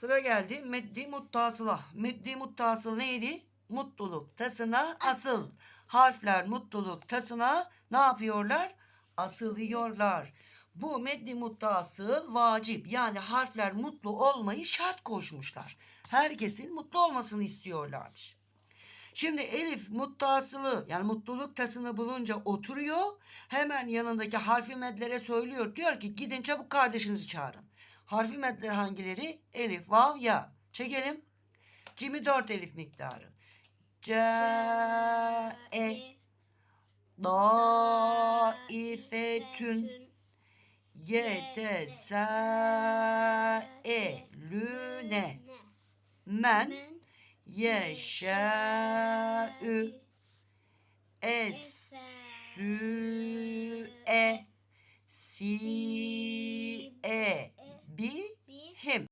Sıra geldi meddi muttasıla. Meddi muttasıl neydi? Mutluluk tasına asıl. Harfler mutluluk tasına ne yapıyorlar? Asılıyorlar. Bu meddi muttasıl vacip. Yani harfler mutlu olmayı şart koşmuşlar. Herkesin mutlu olmasını istiyorlarmış. Şimdi Elif muttasılı yani mutluluk tasını bulunca oturuyor. Hemen yanındaki harfi medlere söylüyor. Diyor ki gidin çabuk kardeşinizi çağırın. Harfi medler hangileri? Elif, vav, ya. Çekelim. Cimi 4 elif miktarı. C, e, da, ifetün, yete, se, e, lüne, men, yeşâ'ü, es, sü, e, si, e, B